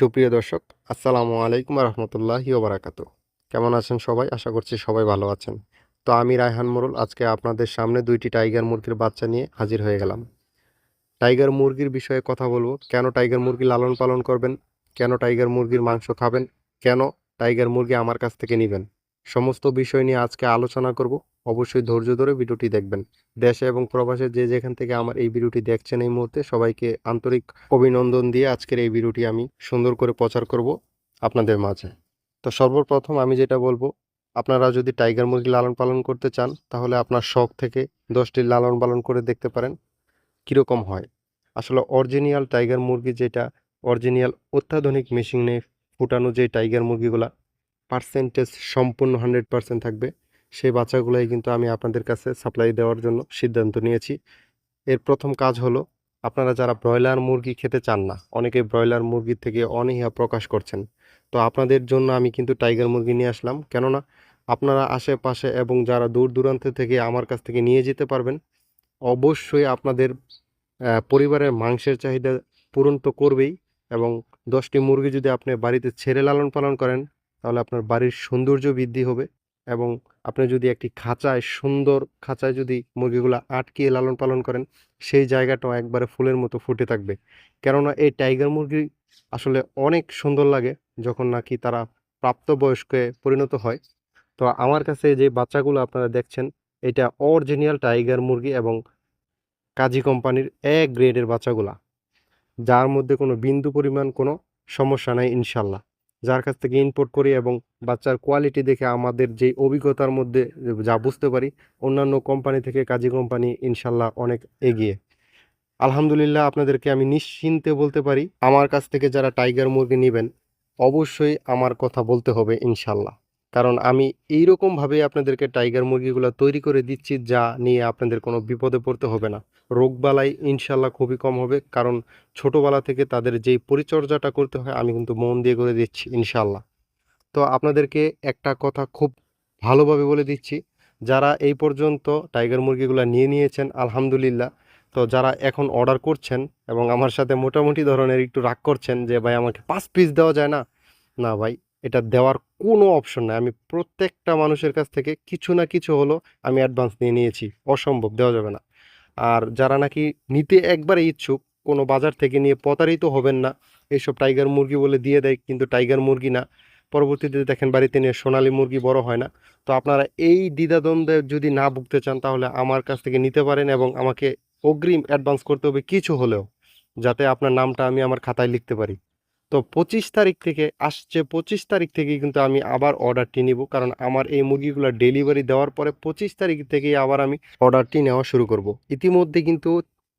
সুপ্রিয় দর্শক, আসসালামু আলাইকুম রহমতুল্লাহি ওবরাকাত কেমন আছেন সবাই? আশা করছি সবাই ভালো আছেন। তো আমি রায়হান মোরল, আজকে আপনাদের সামনে দুইটি টাইগার মুরগির বাচ্চা নিয়ে হাজির হয়ে গেলাম। টাইগার মুরগির বিষয়ে কথা বলব। কেন টাইগার মুরগি লালন পালন করবেন? কেন টাইগার মুরগির মাংস খাবেন? কেন টাইগার মুরগি আমার কাছ থেকে নেবেন? সমস্ত বিষয় নিয়ে আজকে আলোচনা করব। অবশ্যই ধৈর্য ধরে ভিডিওটি দেখবেন। দেশে এবং প্রবাসে যে যেখান থেকে আমার এই ভিডিওটি দেখছেন এই মুহূর্তে, সবাইকে আন্তরিক অভিনন্দন দিয়ে আজকের এই ভিডিওটি আমি সুন্দর করে প্রচার করব আপনাদের মাঝে। তো সর্বপ্রথম আমি যেটা বলব, আপনারা যদি টাইগার মুরগি লালন পালন করতে চান, তাহলে আপনার শখ থেকে দশটি লালন পালন করে দেখতে পারেন কীরকম হয়। আসলে অরিজিনিয়াল টাইগার মুরগি যেটা অরিজিনিয়াল অত্যাধুনিক মেশিনে ফুটানো যে টাইগার মুরগিগুলা পার্সেন্টেজ সম্পূর্ণ হান্ড্রেড পার্সেন্ট থাকবে। সেই বাচ্চাগুলোই কিন্তু আমি আপনাদের কাছে সাপ্লাই দেওয়ার জন্য সিদ্ধান্ত নিয়েছি। এর প্রথম কাজ হলো, আপনারা যারা ব্রয়লার মুরগি খেতে চান না অনেকে ব্রয়লার মুরগির থেকে অনীহা প্রকাশ করছেন। তো আপনাদের জন্য আমি কিন্তু টাইগার মুরগি নিয়ে আসলাম। কেননা, আপনারা আশেপাশে এবং যারা দূর দূরান্ত থেকে আমার কাছ থেকে নিয়ে যেতে পারবেন, অবশ্যই আপনাদের পরিবারের মাংসের চাহিদা পূরণ তো করবেই এবং দশটি মুরগি যদি আপনি বাড়িতে ছেড়ে লালন পালন করেন তাহলে আপনার বাড়ির সৌন্দর্য বৃদ্ধি হবে এবং আপনি যদি একটি খাঁচায়, সুন্দর খাঁচায় যদি মুরগিগুলো আটকিয়ে লালন পালন করেন, সেই জায়গাটাও একবারে ফুলের মতো ফুটে থাকবে। কেননা এই টাইগার মুরগি আসলে অনেক সুন্দর লাগে যখন নাকি তারা প্রাপ্তবয়স্কে পরিণত হয়। তো আমার কাছে যে বাচ্চাগুলো আপনারা দেখছেন, এটা অরিজিনাল টাইগার মুরগি এবং কাজী কোম্পানির এক গ্রেডের বাচ্চাগুলা। যার মধ্যে কোনো বিন্দু পরিমাণ কোনো সমস্যা নাই, ইনশাল্লাহ। যার কাছ থেকে ইনপোর্ট করি এবং বাচ্চার কোয়ালিটি দেখে আমাদের যে অভিজ্ঞতার মধ্যে যা বুঝতে পারি, অন্যান্য কোম্পানি থেকে কাজী কোম্পানি ইনশাল্লাহ অনেক এগিয়ে। আলহামদুলিল্লাহ আপনাদেরকে আমি নিশ্চিন্তে বলতে পারি, আমার কাছ থেকে যারা টাইগার মুরগি নেবেন, অবশ্যই আমার কথা বলতে হবে ইনশাল্লাহ। কারণ আমি এই এইরকমভাবে আপনাদেরকে টাইগার মুরগিগুলো তৈরি করে দিচ্ছি যা নিয়ে আপনাদের কোনো বিপদে পড়তে হবে না। রোগবালাই ইনশাল্লাহ খুবই কম হবে, কারণ ছোটোবেলা থেকে তাদের যেই পরিচর্যাটা করতে হয় আমি কিন্তু মন দিয়ে করে দিচ্ছি ইনশাল্লাহ তো আপনাদেরকে একটা কথা খুব ভালোভাবে বলে দিচ্ছি, যারা এই পর্যন্ত টাইগার মুরগিগুলো নিয়ে নিয়েছেন, আলহামদুলিল্লাহ, তো যারা এখন অর্ডার করছেন এবং আমার সাথে মোটামুটি ধরনের একটু রাগ করছেন যে, ভাই, আমাকে পাঁচ পিস দেওয়া যায় না? না ভাই, এটা দেওয়ার কোনো অপশন নাই। আমি প্রত্যেকটা মানুষের কাছ থেকে কিছু না কিছু হলো আমি অ্যাডভান্স নিয়ে নিয়েছি। অসম্ভব, দেওয়া যাবে না। আর যারা নাকি নিতে একবারে ইচ্ছুক, কোনো বাজার থেকে নিয়ে প্রতারিত হবেন না, এইসব টাইগার মুরগি বলে দিয়ে দেয়, কিন্তু টাইগার মুরগি না। পরবর্তীতে দেখেন বাড়িতে নিয়ে সোনালী মুরগি বড় হয় না। তো আপনারা এই দ্বিধাদ্বন্দ্বে যদি না ভুগতে চান, তাহলে আমার কাছ থেকে নিতে পারেন এবং আমাকে অগ্রিম অ্যাডভান্স করতে হবে কিছু হলেও, যাতে আপনার নামটা আমি আমার খাতায় লিখতে পারি। তো পঁচিশ তারিখ থেকে আসছে, পঁচিশ তারিখ থেকে কিন্তু আমি আবার অর্ডারটি নিব। কারণ আমার এই মুরগিগুলো ডেলিভারি দেওয়ার পরে পঁচিশ তারিখ থেকেই আবার আমি অর্ডারটি নেওয়া শুরু করব। ইতিমধ্যে কিন্তু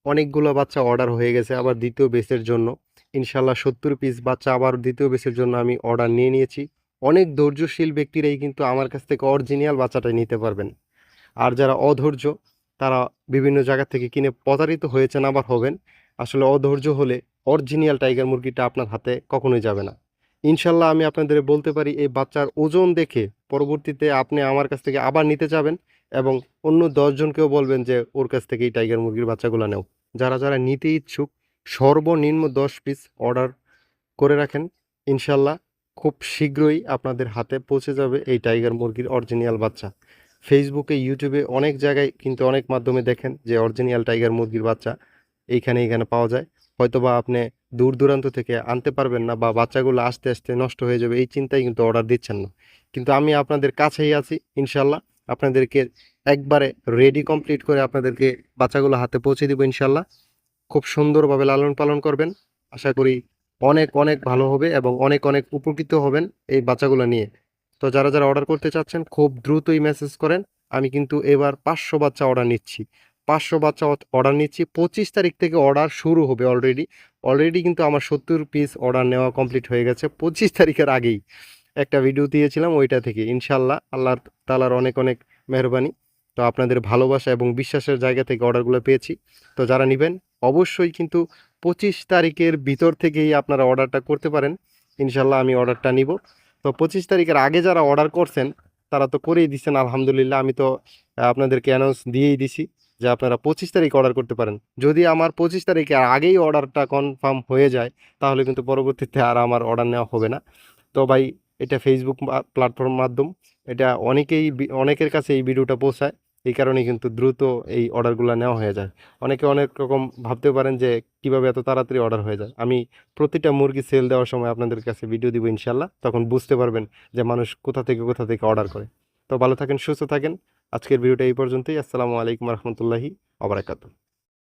অনেকগুলো বাচ্চা অর্ডার হয়ে গেছে আবার দ্বিতীয় বেসের জন্য। ইনশাল্লাহ সত্তর পিস বাচ্চা আবার দ্বিতীয় বেসের জন্য আমি অর্ডার নিয়ে নিয়েছি। অনেক ধৈর্যশীল ব্যক্তিরাই কিন্তু আমার কাছ থেকে অরিজিনাল বাচ্চাটা নিতে পারবেন। আর যারা অধৈর্য, তারা বিভিন্ন জায়গা থেকে কিনে প্রতারিত হয়েছেন, আবার হবেন। আসলে অধৈর্য হলে অরিজিনাল টাইগার মুরগিটা আপনার হাতে কখনোই যাবে না। ইনশাল্লাহ আমি আপনাদের বলতে পারি, এই বাচ্চার ওজন দেখে পরবর্তীতে আপনি আমার কাছ থেকে আবার নিতে যাবেন এবং অন্য দশজনকেও বলবেন যে, ওর কাছ থেকে এই টাইগার মুরগির বাচ্চাগুলো নেও। যারা যারা নিতে ইচ্ছুক, সর্বনিম্ন দশ পিস অর্ডার করে রাখেন। ইনশাল্লাহ খুব শীঘ্রই আপনাদের হাতে পৌঁছে যাবে এই টাইগার মুরগির অরিজিনাল বাচ্চা। ফেসবুকে ইউটিউবে অনেক জায়গায় কিন্তু অনেক মাধ্যমে দেখেন যে অরিজিনাল টাইগার মুরগির বাচ্চা এইখানে এইখানে পাওয়া যায়। হয়তো বা আপনি দূর দূরান্ত থেকে আনতে পারবেন না বা বাচ্চাগুলো আস্তে আস্তে নষ্ট হয়ে যাবে, এই চিন্তায় কিন্তু অর্ডার দিচ্ছেন না। কিন্তু আমি আপনাদের কাছেই আছি ইনশাল্লাহ আপনাদেরকে একবারে রেডি কমপ্লিট করে আপনাদেরকে বাচ্চাগুলো হাতে পৌঁছে দিব ইনশাল্লাহ খুব সুন্দরভাবে লালন পালন করবেন। আশা করি অনেক অনেক ভালো হবে এবং অনেক অনেক উপকৃত হবেন এই বাচ্চাগুলো নিয়ে। তো যারা যারা অর্ডার করতে চাচ্ছেন, খুব দ্রুতই মেসেজ করেন। আমি কিন্তু এবার পাঁচশো বাচ্চা অর্ডার নিচ্ছি। পাঁচশো বাচ্চা অর্ডার নিচ্ছি। পঁচিশ তারিখ থেকে অর্ডার শুরু হবে অলরেডি অলরেডি কিন্তু আমার সত্তর পিস অর্ডার নেওয়া কমপ্লিট হয়ে গেছে। পঁচিশ তারিখের আগেই একটা ভিডিও দিয়েছিলাম ওইটা থেকে। ইনশাল্লাহ আল্লাহ তালার অনেক অনেক মেহরবানি। তো আপনাদের ভালোবাসা এবং বিশ্বাসের জায়গা থেকে অর্ডারগুলো পেয়েছি। তো যারা নেবেন, অবশ্যই কিন্তু পঁচিশ তারিখের ভিতর থেকেই আপনারা অর্ডারটা করতে পারেন। ইনশাল্লাহ আমি অর্ডারটা নিব। তো পঁচিশ তারিখের আগে যারা অর্ডার করছেন, তারা তো করেই দিচ্ছেন, আলহামদুলিল্লাহ। আমি তো আপনাদেরকে অ্যানাউন্স দিয়েই দিছি। যে আপনারা পঁচিশ তারিখ অর্ডার করতে পারেন। যদি আমার পঁচিশ তারিখে আগেই অর্ডারটা কনফার্ম হয়ে যায়, তাহলে কিন্তু পরবর্তীতে আর আমার অর্ডার নেওয়া হবে না। তো ভাই, এটা ফেসবুক প্ল্যাটফর্ম মাধ্যম, এটা অনেকেই অনেকের কাছে এই ভিডিওটা পৌঁছায়। এই কারণে কিন্তু দ্রুত এই অর্ডারগুলো নেওয়া হয়ে যায়। অনেকে অনেক রকম ভাবতে পারেন যে কীভাবে এত তাড়াতাড়ি অর্ডার হয়ে যায়। আমি প্রতিটা মুরগি সেল দেওয়ার সময় আপনাদের কাছে ভিডিও দিব ইনশাল্লাহ তখন বুঝতে পারবেন যে মানুষ কোথা থেকে কোথা থেকে অর্ডার করে। তো ভালো থাকেন, সুস্থ থাকেন। আজকের ভিডিওটা এই পর্যন্তই। আসসালামু আলাইকুম রহমতুল্লাহি আবরাকাতু